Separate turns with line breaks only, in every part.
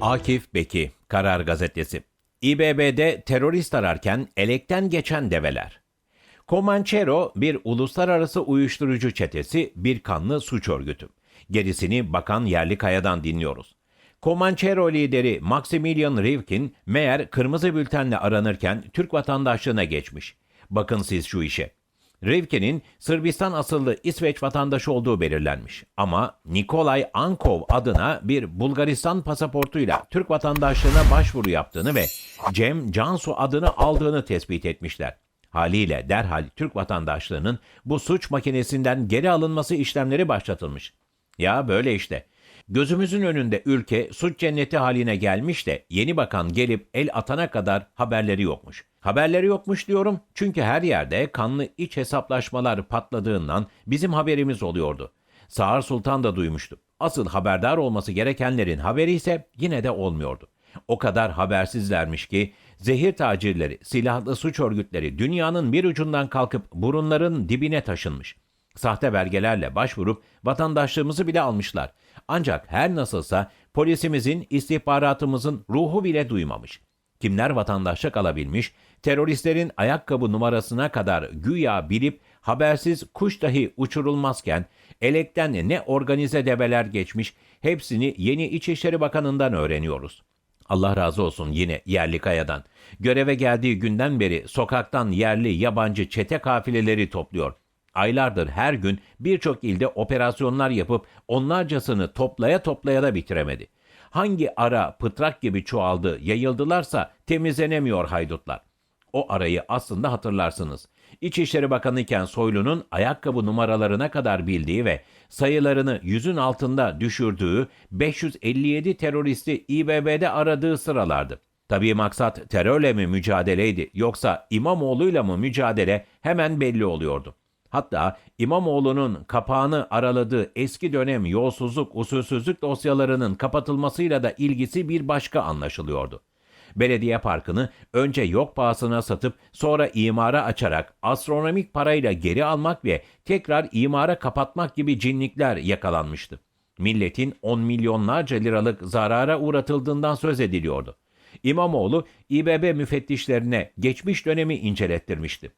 Akif Beki, Karar Gazetesi. İBB'de terörist ararken elekten geçen develer. Comanchero bir uluslararası uyuşturucu çetesi, bir kanlı suç örgütü. Gerisini Bakan Yerlikaya'dan dinliyoruz. Comanchero lideri Maximilian Rivkin meğer kırmızı bültenle aranırken Türk vatandaşlığına geçmiş. Bakın siz şu işe. Rivkin'in Sırbistan asıllı İsveç vatandaşı olduğu belirlenmiş. Ama Nikolay Ankov adına bir Bulgaristan pasaportuyla Türk vatandaşlığına başvuru yaptığını ve Cem Cansu adını aldığını tespit etmişler. Haliyle derhal Türk vatandaşlığının bu suç makinesinden geri alınması işlemleri başlatılmış. Ya böyle işte. Gözümüzün önünde ülke suç cenneti haline gelmiş de yeni bakan gelip el atana kadar haberleri yokmuş. Haberleri yokmuş diyorum çünkü her yerde kanlı iç hesaplaşmalar patladığından bizim haberimiz oluyordu. Sağır Sultan da duymuştu. Asıl haberdar olması gerekenlerin haberi ise yine de olmuyordu. O kadar habersizlermiş ki zehir tacirleri, silahlı suç örgütleri dünyanın bir ucundan kalkıp burunların dibine taşınmış. Sahte belgelerle başvurup vatandaşlığımızı bile almışlar. Ancak her nasılsa polisimizin, istihbaratımızın ruhu bile duymamış. Kimler vatandaşlık alabilmiş, teröristlerin ayakkabı numarasına kadar güya bilip habersiz kuş dahi uçurulmazken elekten ne organize develer geçmiş hepsini yeni İçişleri Bakanı'ndan öğreniyoruz. Allah razı olsun yine yerli kayadan. Göreve geldiği günden beri sokaktan yerli yabancı çete kafileleri topluyor. Aylardır her gün birçok ilde operasyonlar yapıp onlarcasını toplaya toplaya da bitiremedi. Hangi ara pıtrak gibi çoğaldı, yayıldılarsa temizlenemiyor haydutlar. O arayı aslında hatırlarsınız. İçişleri Bakanı iken Soylu'nun ayakkabı numaralarına kadar bildiği ve sayılarını yüzün altında düşürdüğü 557 teröristi İBB'de aradığı sıralardı. Tabii maksat terörle mi mücadeleydi yoksa İmamoğlu'yla mı mücadele hemen belli oluyordu. Hatta İmamoğlu'nun kapağını araladığı eski dönem yolsuzluk, usulsüzlük dosyalarının kapatılmasıyla da ilgisi bir başka anlaşılıyordu. Belediye parkını önce yok pahasına satıp sonra imara açarak astronomik parayla geri almak ve tekrar imara kapatmak gibi cinlikler yakalanmıştı. Milletin 10 milyonlarca liralık zarara uğratıldığından söz ediliyordu. İmamoğlu İBB müfettişlerine geçmiş dönemi incelettirmişti.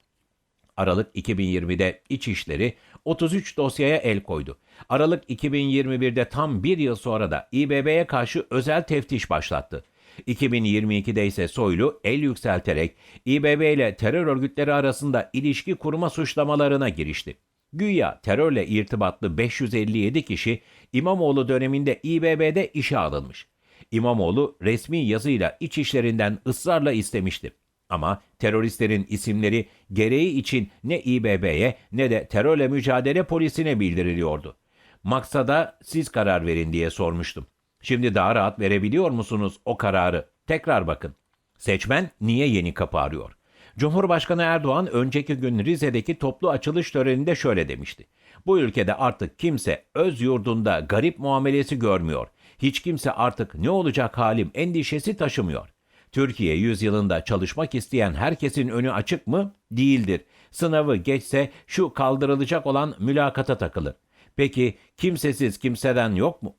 Aralık 2020'de İçişleri 33 dosyaya el koydu. Aralık 2021'de tam bir yıl sonra da İBB'ye karşı özel teftiş başlattı. 2022'de ise Soylu el yükselterek İBB ile terör örgütleri arasında ilişki kurma suçlamalarına girişti. Güya terörle irtibatlı 557 kişi İmamoğlu döneminde İBB'de işe alınmış. İmamoğlu resmi yazıyla iç işlerinden ısrarla istemişti. Ama teröristlerin isimleri gereği için ne İBB'ye ne de terörle mücadele polisine bildiriliyordu. Maksada siz karar verin diye sormuştum. Şimdi daha rahat verebiliyor musunuz o kararı? Tekrar bakın. Seçmen niye yeni kapı arıyor? Cumhurbaşkanı Erdoğan önceki gün Rize'deki toplu açılış töreninde şöyle demişti. Bu ülkede artık kimse öz yurdunda garip muamelesi görmüyor. Hiç kimse artık ne olacak halim endişesi taşımıyor. Türkiye yüzyılında çalışmak isteyen herkesin önü açık mı? Değildir. Sınavı geçse şu kaldırılacak olan mülakata takılır. Peki kimsesiz kimseden yok mu?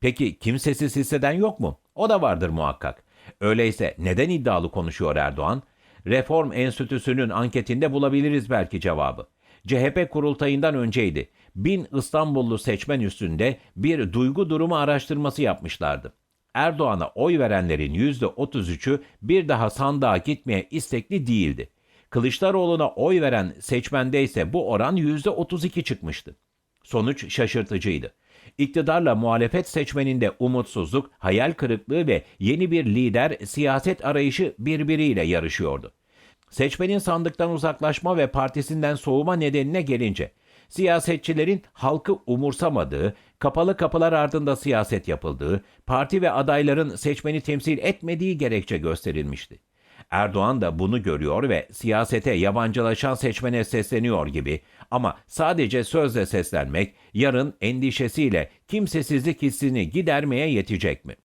Peki kimsesiz hisseden yok mu? O da vardır muhakkak. Öyleyse neden iddialı konuşuyor Erdoğan? Reform Enstitüsü'nün anketinde bulabiliriz belki cevabı. CHP kurultayından önceydi. Bin İstanbullu seçmen üstünde bir duygu durumu araştırması yapmışlardı. Erdoğan'a oy verenlerin %33'ü bir daha sandığa gitmeye istekli değildi. Kılıçdaroğlu'na oy veren seçmende ise bu oran %32 çıkmıştı. Sonuç şaşırtıcıydı. İktidarla muhalefet seçmeninde umutsuzluk, hayal kırıklığı ve yeni bir lider siyaset arayışı birbiriyle yarışıyordu. Seçmenin sandıktan uzaklaşma ve partisinden soğuma nedenine gelince, siyasetçilerin halkı umursamadığı, kapalı kapılar ardında siyaset yapıldığı, parti ve adayların seçmeni temsil etmediği gerekçe gösterilmişti. Erdoğan da bunu görüyor ve siyasete yabancılaşan seçmene sesleniyor gibi ama sadece sözle seslenmek yarın endişesiyle kimsesizlik hissini gidermeye yetecek mi?